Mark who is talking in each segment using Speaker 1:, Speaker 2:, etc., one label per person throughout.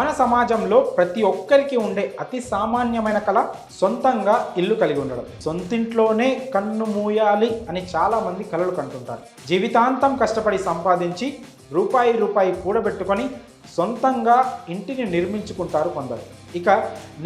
Speaker 1: మన సమాజంలో ప్రతి ఒక్కరికి ఉండే అతి సామాన్యమైన కళ సొంతంగా ఇల్లు కలిగి ఉండడం. సొంతింట్లోనే కన్ను మూయాలి అని చాలా మంది కంటుంటారు. జీవితాంతం కష్టపడి సంపాదించి రూపాయి రూపాయి కూడబెట్టుకొని సొంతంగా ఇంటిని నిర్మించుకుంటారు కొందరు. ఇక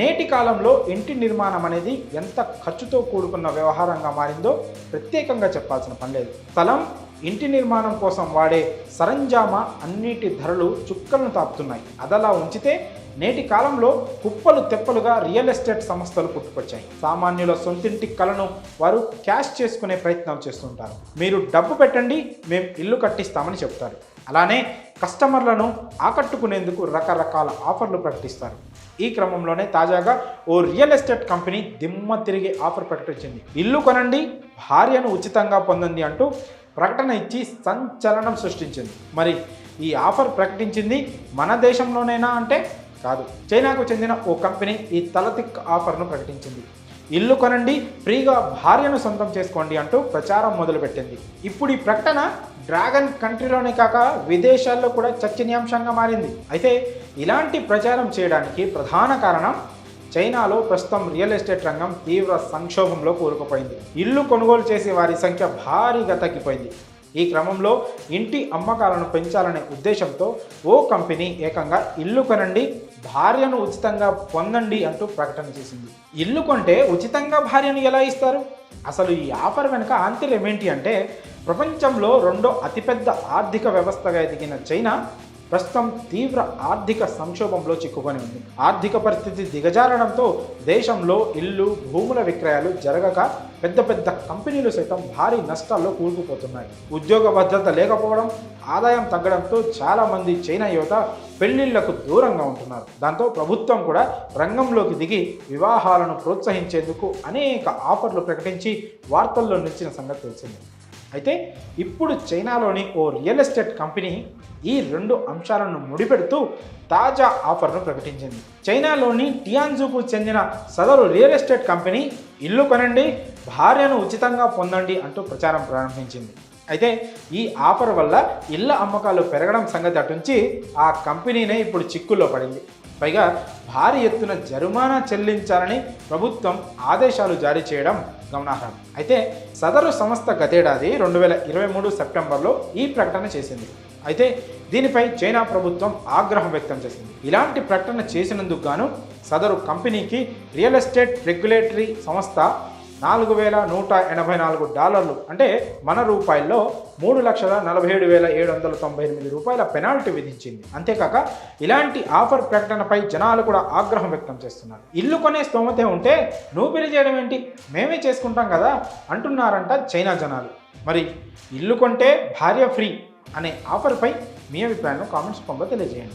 Speaker 1: నేటి కాలంలో ఇంటి నిర్మాణం అనేది ఎంత ఖర్చుతో కూడుకున్న వ్యవహారంగా మారిందో ప్రత్యేకంగా చెప్పాల్సిన పని లేదు. స్థలం ఇంటి నిర్మాణం కోసం వాడే సరంజామా అన్నిటి ధరలు చుక్కలను తాపుతున్నాయి. అదలా ఉంచితే నేటి కాలంలో కుప్పలు తెప్పలుగా రియల్ ఎస్టేట్ సంస్థలు పుట్టుకొచ్చాయి. సామాన్యుల సొంతింటి కలను వారు క్యాష్ చేసుకునే ప్రయత్నం చేస్తుంటారు. మీరు డబ్బు పెట్టండి మేము ఇల్లు కట్టిస్తామని చెప్తారు. అలానే కస్టమర్లను ఆకట్టుకునేందుకు రకరకాల ఆఫర్లు ప్రకటిస్తారు. ఈ క్రమంలోనే తాజాగా ఓ రియల్ ఎస్టేట్ కంపెనీ దిమ్మ తిరిగి ఆఫర్ ప్రకటించింది. ఇల్లు కొనండి భార్యను ఉచితంగా పొందండి అంటూ ప్రకటన ఇచ్చి సంచలనం సృష్టించింది. మరి ఈ ఆఫర్ ప్రకటించింది మన దేశంలోనేనా అంటే కాదు. చైనాకు చెందిన ఓ కంపెనీ ఈ తలతిక్ ఆఫర్ను ప్రకటించింది. ఇల్లు కొనండి ఫ్రీగా భార్యను సొంతం చేసుకోండి అంటూ ప్రచారం మొదలుపెట్టింది. ఇప్పుడు ఈ ప్రకటన డ్రాగన్ కంట్రీలోనే కాక విదేశాల్లో కూడా చర్చనీయాంశంగా మారింది. అయితే ఇలాంటి ప్రచారం చేయడానికి ప్రధాన కారణం చైనాలో ప్రస్తుతం రియల్ ఎస్టేట్ రంగం తీవ్ర సంక్షోభంలో కూరుకుపోయింది. ఇల్లు కొనుగోలు చేసే వారి సంఖ్య భారీగా తగ్గిపోయింది ఈ క్రమంలో ఇంటి అమ్మకాలను పెంచాలనే ఉద్దేశంతో ఓ కంపెనీ ఏకంగా ఇల్లు కొనండి భార్యను ఉచితంగా పొందండి అంటూ ప్రకటన చేసింది. ఇల్లు కొంటే ఉచితంగా భార్యను ఎలా ఇస్తారు? అసలు ఈ ఆఫర్ వెనుక ఆంతర్యం ఏంటి అంటే ప్రపంచంలో రెండో అతిపెద్ద ఆర్థిక వ్యవస్థగా ఎదిగిన చైనా ప్రస్తుతం తీవ్ర ఆర్థిక సంక్షోభంలో చిక్కుకొని ఉంది. ఆర్థిక పరిస్థితి దిగజారడంతో దేశంలో ఇల్లు భూముల విక్రయాలు జరగక పెద్ద పెద్ద కంపెనీలు సైతం భారీ నష్టాల్లో కూరుకుపోతున్నాయి. ఉద్యోగ భద్రత లేకపోవడం ఆదాయం తగ్గడంతో చాలామంది చైనా యువత పెళ్ళిళ్ళకు దూరంగా ఉంటున్నారు. దాంతో ప్రభుత్వం కూడా రంగంలోకి దిగి వివాహాలను ప్రోత్సహించేందుకు అనేక ఆఫర్లు ప్రకటించి వార్తల్లో నిలిచిన సంగతి తెలిసింది. అయితే ఇప్పుడు చైనాలోని ఓ రియల్ ఎస్టేట్ కంపెనీ ఈ రెండు అంశాలను ముడిపెడుతూ తాజా ఆఫర్ను ప్రకటించింది. చైనాలోని టియాన్జుకు చెందిన సదరు రియల్ ఎస్టేట్ కంపెనీ ఇల్లు కొనండి భార్యను ఉచితంగా పొందండి అంటూ ప్రచారం ప్రారంభించింది. అయితే ఈ ఆఫర్ వల్ల ఇళ్ళ అమ్మకాలు పెరగడం సంగతి అటుంచి ఆ కంపెనీనే ఇప్పుడు చిక్కుల్లో పడింది. పైగా భారీ ఎత్తున జరిమానా చెల్లించాలని ప్రభుత్వం ఆదేశాలు జారీ చేయడం గమనార్హం. అయితే సదరు సంస్థ గతేడాది రెండు వేల ఇరవై మూడు సెప్టెంబర్లో ఈ ప్రకటన చేసింది. అయితే దీనిపై చైనా ప్రభుత్వం ఆగ్రహం వ్యక్తం చేసింది. ఇలాంటి ప్రకటన చేసినందుకు గాను సదరు కంపెనీకి రియల్ ఎస్టేట్ రెగ్యులేటరీ సంస్థ నాలుగు వేల నూట ఎనభై నాలుగు డాలర్లు. అంటే మన రూపాయల్లో మూడు లక్షల నలభై ఏడు వేల ఏడు వందల తొంభై ఎనిమిది రూపాయల పెనాల్టీ విధించింది. అంతేకాక ఇలాంటి ఆఫర్ ప్రకటనపై జనాలు కూడా ఆగ్రహం వ్యక్తం చేస్తున్నారు. ఇల్లు కొనే స్తోమతే ఉంటే నూపిరి చేయడం ఏంటి? మేమే చేసుకుంటాం కదా అంటున్నారంట చైనా జనాలు. మరి ఇల్లు కొంటే భార్య ఫ్రీ అనే ఆఫర్పై మీ అభిప్రాయాన్ని కామెంట్స్ రూపంలో తెలియజేయండి.